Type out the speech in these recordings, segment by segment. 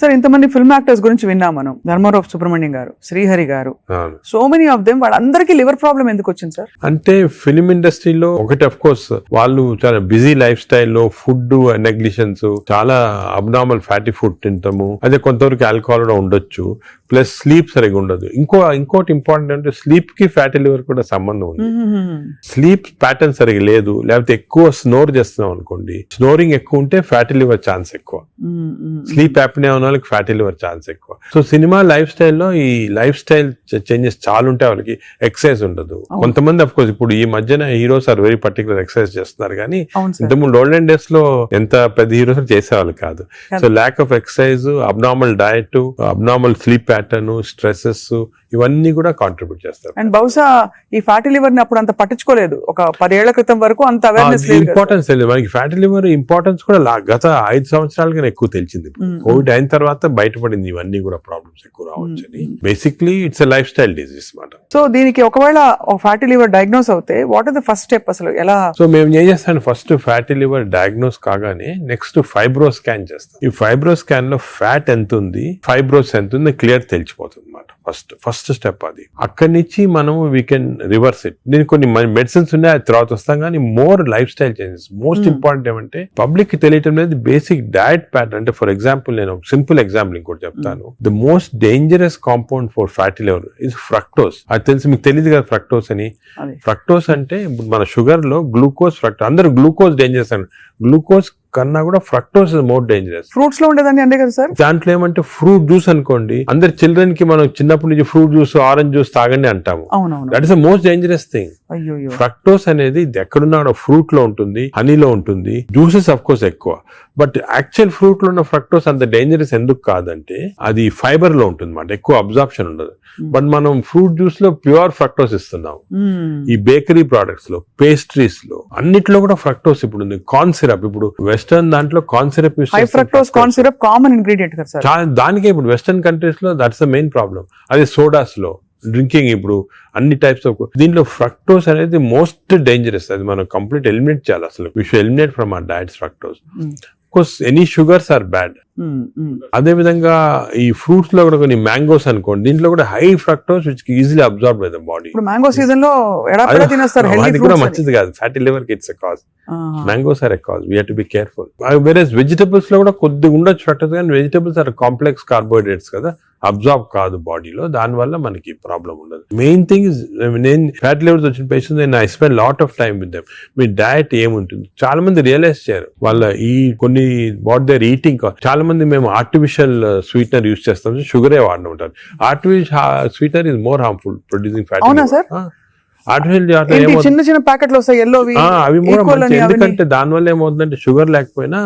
Sir ఇంతమంది film actors గురించి విన్నాం మనం. ధర్మారావు సుబ్రహ్మణ్యం గారు శ్రీహరి గారు. సో మెనీ ఆఫ్ దెమ్ వాళ్ళందరికీ లివర్ ప్రాబ్లం ఎందుకు వచ్చింది సార్ అంటే ఫిలిం ఇండస్ట్రీలో ఒకటి అఫ్ కోర్స్ వాళ్ళు చాలా బిజీ లైఫ్ స్టైల్లో ఫుడ్ నెగ్లిషన్స్ చాలా అబ్నార్మల్ ఫ్యాటీ ఫుడ్ తింటాము. అదే కొంతవరకు ఆల్కహాల్ కూడా ఉండొచ్చు. ప్లస్ స్లీప్ సరిగా ఉండదు. ఇంకో ఇంకోటి ఇంపార్టెంట్ అంటే స్లీప్కి ఫ్యాటీ లివర్ కూడా సంబంధం ఉంది. స్లీప్ ప్యాటర్న్ సరిగా లేదు. లేకపోతే ఎక్కువ స్నోర్ చేస్తున్నాం అనుకోండి. స్నోరింగ్ ఎక్కువ ఉంటే ఫ్యాటీ లివర్ ఛాన్స్ ఎక్కువ. స్లీప్ యాప్నే ఉన్న వాళ్ళకి ఫ్యాటీ లివర్ ఛాన్స్ ఎక్కువ. సో సినిమా లైఫ్ స్టైల్లో ఈ లైఫ్ స్టైల్ చేంజెస్ చాలా ఉంటాయి వాళ్ళకి. ఎక్సర్సైజ్ ఉండదు. కొంతమంది అఫ్ కోర్స్ ఇప్పుడు ఈ మధ్యన heroes are very particular exercise చేస్తున్నారు కానీ ఇంతకుముందు ఓల్డెన్ డేస్లో ఎంత పెద్ద హీరోస్ చేసేవాళ్ళు కాదు. So lack of exercise abnormal diet abnormal sleep pattern stresses ఇవన్నీ కూడా కాంట్రిబ్యూట్ చేస్తారు అండ్ బహుశా ఈ ఫ్యాటీ లివర్ని అప్పుడు అంత పట్టించుకోలేదు. ఒక పదేళ్ళ క్రితం వరకు అంత అవేర్నెస్. ఇంపార్టెన్స్ తెలియదు మనకి ఫ్యాటీ లివర్ ఇంపార్టెన్స్ కూడా గత ఐదు సంవత్సరాలుగా ఎక్కువ తెలిసింది. కోవిడ్ అయిన తర్వాత బయటపడింది ఇవన్నీ కూడా ప్రాబ్లమ్స్ ఎక్కువ రావచ్చు అని Mm. Basically it's life style disease మాట. సో దీనికి ఒకవేళ ఫ్యాటీ లివర్ డయాగ్నోస్ అవుతే what is the first step అసలు? ఎలా? సో మేము ఏం చేస్తాం ఫస్ట్ ఫ్యాటీ లివర్ డయాగ్నోస్ కాగానే నెక్స్ట్ ఫైబ్రో స్కాన్ చేస్తాం. ఈ ఫైబ్రో స్కాన్లో ఫ్యాట్ ఎంత ఉంది ఫైబ్రోస్ ఎంత ఉంది క్లియర్ తెలిసిపోతుంది అనమాట ఫస్ట్ ఫస్ట్ స్టెప్ అది. అక్కడి నుంచి మనం వీ కెన్ రివర్స్ ఇట్ దీనికి కొన్ని మెడిసిన్స్ ఉన్నాయి అది తర్వాత వస్తాం కానీ more lifestyle changes most. Important ఏమంటే పబ్లిక్కి తెలియటం లేదు బేసిక్ డయట్ ప్యాటర్న్ అంటే ఫర్ ఎగ్జాంపుల్ నేను సింపుల్ ఎగ్జాంపుల్ ఇంకోటి చెప్తాను. The most dangerous compound for fatty liver is fructose అది తెలిసి మీకు తెలియదు కదా ఫ్రక్టోస్ అని. ఫ్రక్టోస్ అంటే ఇప్పుడు మన షుగర్లో గ్లూకోజ్ ఫ్రక్టోస్ అందరూ గ్లూకోజ్ డేంజరస్ అండి గ్లూకోజ్ కన్నా కూడా ఫ్రక్టోస్ ఇస్ మోర్ డేంజరస్ ఫ్రూట్స్లో ఉండేదాన్ని అంతే కదా సార్? దాంట్లో ఏమంటే ఫ్రూట్ జ్యూస్ అనుకోండి అందరి చిల్డ్రన్కి మనం చిన్నప్పటి నుంచి ఫ్రూట్ జ్యూస్ ఆరెంజ్ జ్యూస్ తాగండి అంటాము. That is the most dangerous thing fructose అనేది ఇది ఎక్కడున్నా ఫ్రూట్లో ఉంటుంది హనీలో ఉంటుంది జ్యూసెస్ అఫ్ కోర్స్ ఎక్కువ. బట్ యాక్చువల్ ఫ్రూట్లో ఉన్న ఫ్రక్టోస్ అంత డేంజరస్ ఎందుకు కాదంటే అది ఫైబర్లో ఉంటుంది అన్నమాట ఎక్కువ అబ్జార్ప్షన్ ఉండదు. Hmm. బట్ మనం ఫ్రూట్ జ్యూస్లో ప్యూర్ ఫ్రక్టోస్ ఇస్తున్నాం. ఈ బేకరీ ప్రోడక్ట్స్లో పేస్ట్రీస్లో అన్నిట్లో కూడా ఫ్రక్టోస్ ఇప్పుడు ఉంది. కార్న్ సిరప్ ఇప్పుడు వెస్టర్న్ దాంట్లో corn syrup fructose corn syrup common ingredient దానికే ఇప్పుడు వెస్టర్న్ కంట్రీస్లో దట్స్ ద మెయిన్ ప్రాబ్లం అదే సోడాస్లో డ్రింకింగ్ ఇప్పుడు అన్ని టైప్స్ ఆఫ్ దీంట్లో ఫ్రక్టోస్ అనేది మోస్ట్ డేంజరస్ అది మనం కంప్లీట్ ఎలిమినేట్ చేయాలి అసలు. We should eliminate from our diets fructose. Course any sugars are bad అదే విధంగా ఈ ఫ్రూట్స్లో కూడా కొన్ని మ్యాంగోస్ అనుకోండి దీంట్లో కూడా high fructose which easily absorb by the body mango సీజన్లో తినేస్తారు అది కూడా మంచిది కాదు. ఫ్యాటీ లివర్కి it's cause mangoes are a cause we to be careful వేరే వెజిటబుల్స్లో కూడా కొద్దిగా ఉండొచ్చు ఫ్రక్టోస్ కానీ వెజిటబుల్స్ ఆర్ కాంప్లెక్స్ కార్బోహైడ్రేట్స్ కదా. అబ్జార్బ్ కాదు బాడీలో దానివల్ల మనకి ప్రాబ్లం ఉండదు. మెయిన్ థింగ్ ఇస్ నేను ఫ్యాట్ లివర్స్ వచ్చిన పేషెంట్స్ నేను I spend lot of time with them me diet ఏముంటుంది? చాలా మంది రియలైజ్ చేయరు. వాళ్ళ ఈ కొన్ని వాట్ దేర్ ఈటింగ్ చాలా మంది మేము ఆర్టిఫిషియల్ స్వీట్నర్ యూస్ చేస్తాం. షుగరే వాడిన ఉంటారు. Artificial sweetener is more harmful producing fat? Artificial చిన్న చిన్న ప్యాకెట్లు వస్తాయి ఎల్లోవి అవి అవన్నీ ఎందుకంటే దానివల్ల ఏమవుతుందంటే షుగర్ లేకపోయినా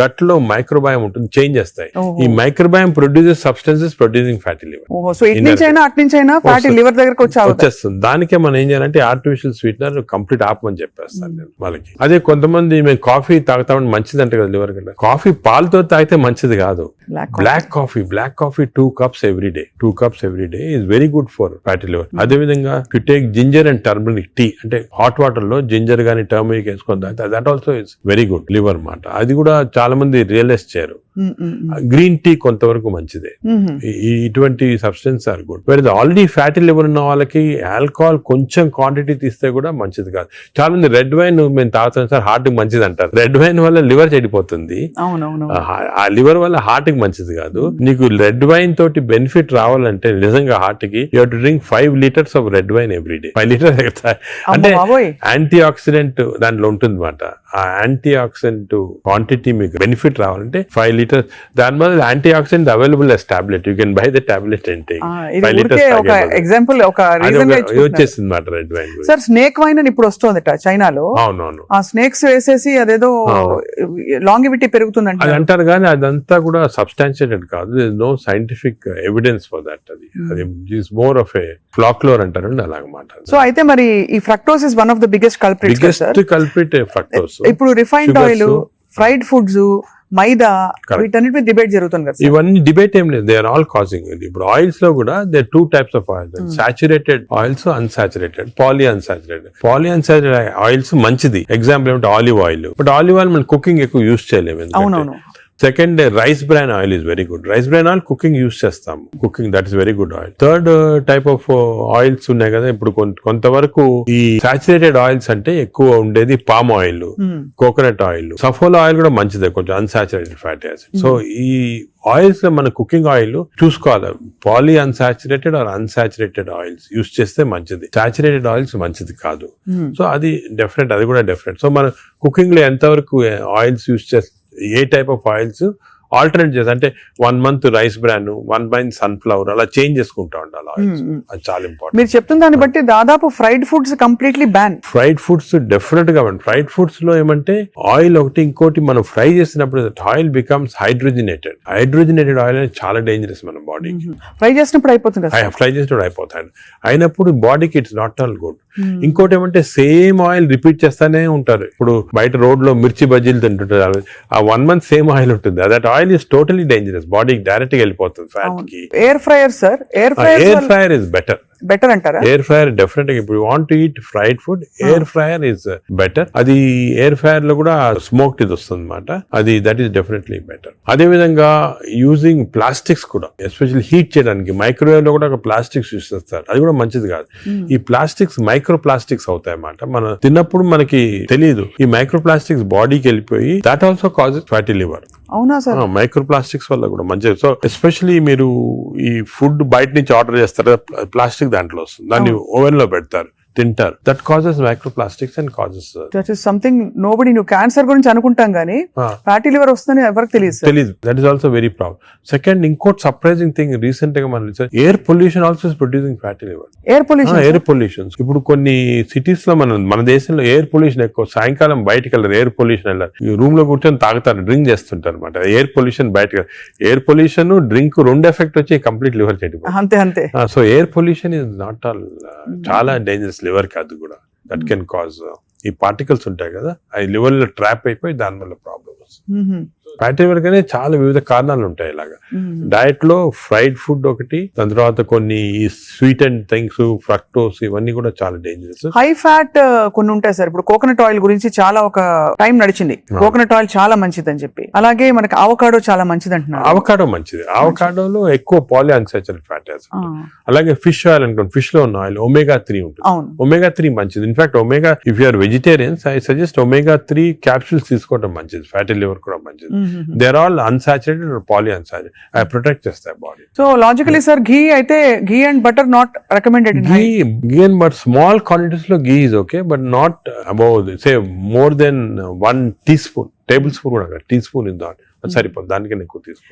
గట్లో మైక్రోబయం ఉంటుంది చేంజ్ చేస్తాయి. ఈ microbiome produces substances producing fatty liver so ఇటు నుంచి అయినా అటు నుంచి అయినా ఫ్యాటీ. లివర్ దగ్గరకు వచ్చేస్తుంది. దానికే మనం ఏం చేయాలంటే ఆర్టిఫిషియల్ స్వీట్నర్ కంప్లీట్ ఆపమని చెప్పేస్తాను నేను వాళ్ళకి. అదే కొంతమంది మేము కాఫీ తాగుతామని మంచిది అంటే కదా లివర్ కంటే. కాఫీ పాలతో తాగితే మంచిది కాదు. Black black coffee black coffee two cups every day two cups every day is very good for fatty liver అదే విధంగా you take ginger and turmeric tea అంటే హాట్ వాటర్లో జింజర్ గానీ టర్మరిక్ వేసుకొని తాగితే that also is very good liver మాట. అది కూడా చాలా మంది రియలైజ్ చేయరు. గ్రీన్ టీ కొంతవరకు మంచిదే. ఈ- ఈ ఇటువంటి సబ్స్టెన్స్ ఆర్ గుడ్ వేరే ఆల్రెడీ ఫ్యాటీ లివర్ ఉన్న వాళ్ళకి ఆల్కహాల్ కొంచెం క్వాంటిటీ తీస్తే కూడా మంచిది కాదు. చాలా మంది రెడ్ వైన్ మేము తాగుతాం సార్ హార్ట్కి మంచిది అంటారు. రెడ్ వైన్ వల్ల లివర్ చెడిపోతుంది. ఆ- లివర్ వల్ల హార్ట్కి మంచిది కాదు. నీకు రెడ్ వైన్ తోటి బెనిఫిట్ రావాలంటే నిజంగా హార్ట్కి you to drink five litres of red wine every day five litres అంటే యాంటీ ఆక్సిడెంట్ దాంట్లో ఉంటుంది అనమాట ఆ యాంటీ ఆక్సిడెంట్ క్వాంటిటీ మీకు బెనిఫిట్ రావాలంటే ఫైవ్ లీటర్స్ దాని వల్ల antioxidant available as tablet you can buy the tablet and take ఆ, ఇది ఫైవ్ ఒక లీటర్స్ ఎగ్జాంపుల్ ఒక రీజన్ వచ్చేసింది అనమాట red wine sir snake wine అని ఇప్పుడు వస్తుందట చైనాలో. అవునవును. ఆ స్నేక్స్ వేసేసి అదేదో. లాంగివిటీ పెరుగుతుందంట. అది అంటారు కానీ అదంతా కూడా సబ్స్టాన్షియేటెడ్ కాదు. No scientific evidence for that అది. Hmm. అది మోర్ ఆఫ్ ఏ ఫ్లాక్లోర్ అంటారు అలాగమాట. సో అయితే మరి ఈ fructose is one of the biggest culprits biggest culprit fructose ఇప్పుడు refined. Oil fried foods maida. వీటన్నిటి మీద డిబేట్ జరుగుతుంది కదా. ఇవన్నీ డిబేట్ ఏం లేదు. దే ఆర్ ఆల్ కాజింగ్ ఇప్పుడు ఆయిల్స్లో కూడా they two types of oils saturated oils unsaturated polyunsaturated polyunsaturated oils మంచిది. ఎగ్జాంపుల్ ఏమంటే? Olive oil but olive oil మనం కుకింగ్ ఎక్కువ యూస్ చేయలేము అవునవును. Second rice bran oil is very good rice bran oil cooking use చేస్తాం cooking that is very good oil third type of oils ఉన్నాయి కదా ఇప్పుడు కొంత- కొంతవరకు ఈ సాచురేటెడ్ ఆయిల్స్ అంటే ఎక్కువ ఉండేది palm oil. Coconut oil Saffola oil కూడా మంచిదే కొంచెం అన్సాచురేటెడ్ ఫ్యాటీ యాసిడ్ సో ఈ ఆయిల్స్లో మన కుకింగ్ ఆయిల్ చూసుకోవాలి. Polyunsaturated or unsaturated oils use చేస్తే మంచిది. సాచురేటెడ్ ఆయిల్స్ మంచిది కాదు. సో అది డెఫినెట్ అది కూడా డెఫినెట్ సో మన కుకింగ్లో ఎంతవరకు ఆయిల్స్ యూస్ చేస్తే ఏ టైప్ ఆఫ్ ఆయిల్స్ ఆల్టర్నేట్ చేసి అంటే one month rice bran one month sunflower అలా చేంజ్ చేసుకుంటా ఉండాలి ఆయిల్స్ మ్మ్. అది చాలా ఇంపార్టెంట్ మీరు చెప్తున్న దాన్ని బట్టి దాదాపు fried foods completely ban fried foods డెఫినెట్గా ఫ్రైడ్ ఫుడ్స్లో ఏమంటే ఆయిల్ ఒకటి ఇంకోటి మనం ఫ్రై చేసినప్పుడు oil becomes hydrogenated hydrogenated oil అనేది చాలా డేంజరస్ మన బాడీకి ఫ్రై చేసినప్పుడు అయిపోతుంది. ఫ్రై చేసినప్పుడు అయిపోతాయి అయినప్పుడు బాడీకి ఇట్స్ నాట్ ఆల్ గుడ్. ఇంకోటి ఏమంటే సేమ్ ఆయిల్ రిపీట్ చేస్తానే ఉంటారు. ఇప్పుడు బయట రోడ్లో మిర్చి బజ్జీలు తింటుంటారు. ఆ వన్ మంత్ సేమ్ ఆయిల్ ఉంటుంది. That oil is totally dangerous బాడీకి డైరెక్ట్గా వెళ్ళిపోతుంది ఫ్యాట్కి. Air fryer sir air air fryer fryer is better better అంటారా? ఎయిర్ ఫ్రైయర్ డెఫినెట్గా ఇప్పుడు want to eat fried food air fryer is better అది ఎయిర్ ఫ్రైయర్లో కూడా స్మోక్ ఇది వస్తుంది అనమాట అది దట్ ఈస్ డెఫినెట్లీ బెటర్ అదే విధంగా యూజింగ్ ప్లాస్టిక్స్ కూడా ఎస్పెషల్లీ హీట్ చేయడానికి. మైక్రోవేవ్లో కూడా ఒక ప్లాస్టిక్స్ యూస్ చేస్తారు. అది కూడా మంచిది కాదు. ఈ ప్లాస్టిక్స్ మైక్రో ప్లాస్టిక్స్ అవుతాయి అన్నమాట మనం తిన్నప్పుడు మనకి తెలియదు ఈ మైక్రో ప్లాస్టిక్స్ బాడీకి వెళ్ళిపోయి that also causes fatty liver అవునా సార్? మైక్రో ప్లాస్టిక్స్ వల్ల కూడా మంచిది. సో ఎస్పెషలీ మీరు ఈ ఫుడ్ బయట నుంచి ఆర్డర్ చేస్తారు? ప్లాస్టిక్ దాంట్లో వస్తుంది. దాన్ని ఓవెన్లో పెడతారు. తింటారు. That causes microplastics and causes that is something nobody నువ్వు క్యాన్సర్ గురించి అనుకుంటాం కానీ ఫ్యాటీ లివర్ వస్తుందని ఎవరికి తెలియదు తెలియదు that is also very problem second ఇంకోటి సర్ప్రైజింగ్ థింగ్ రీసెంట్గా మనం air pollution also is producing fatty liver air pollution air pollutions ఇప్పుడు కొన్ని సిటీస్లో మనం మన దేశంలో ఎయిర్ పొల్యూషన్ ఎక్కువ సాయంకాలం బయటకు వెళ్ళరు ఎయిర్ పొల్యూషన్ వెళ్ళారు. ఈ రూమ్లో కూర్చొని తాగుతారు డ్రింక్ చేస్తుంటారు అనమాట ఎయిర్ పొల్యూషన్ బయటకు ఎయిర్ పొల్యూషన్ డ్రింక్ రెండు ఎఫెక్ట్ వచ్చి కంప్లీట్ లివర్ చెడిపోతుంది. అంతే అంతే. So air pollution is not all చాలా డేంజరస్ లివర్ కాదు అది కూడా దట్ కెన్ కాజ్ ఈ పార్టికల్స్ ఉంటాయి కదా అవి లివర్లో ట్రాప్ అయిపోయి దాని వల్ల ప్రాబ్లమ్ వస్తుంది. ఫ్యాటీ లివర్ కానీ చాలా వివిధ కారణాలు ఉంటాయి ఇలాగా. డయట్లో ఫ్రైడ్ ఫుడ్ ఒకటి దాని తర్వాత కొన్ని స్వీట్ అండ్ థింగ్స్ ఫ్రక్టోస్ ఇవన్నీ కూడా చాలా డేంజరస్ హై ఫ్యాట్ కొన్ని ఉంటాయి సార్. ఇప్పుడు కోకోనట్ ఆయిల్ గురించి చాలా ఒక టైం నడిచింది. కోకోనట్ ఆయిల్ చాలా మంచిది అని చెప్పి. అలాగే మనకి అవకాడో చాలా మంచిది అంటున్నారు అవకాడో మంచిది. అవకాడోలో ఎక్కువ పాలి అన్సాచురేటెడ్ ఫ్యాటీ అలాగే ఫిష్ ఆయిల్ అనుకోండి ఫిష్లో ఉన్న ఆయిల్ ఒమేగా త్రీ ఉంటుంది. అవును. ఒమేగా త్రీ మంచిది. In fact omega if you're vegetarians I suggest omega three capsules తీసుకోవడం మంచిది. ఫ్యాటీ లివర్ కూడా మంచిది. There all unsaturated polyunsaturated అవి ప్రొటెక్ట్ చేస్తాయి body so logically sir ghee అయితే ghee and butter not recommended in ghee ghee and but small క్వాంటిటీస్లో ghee is okay but not above say more than one teaspoon tablespoon కూడా teaspoon is not సరిపోదు దానికన్నా ఎక్కువ తీసుకో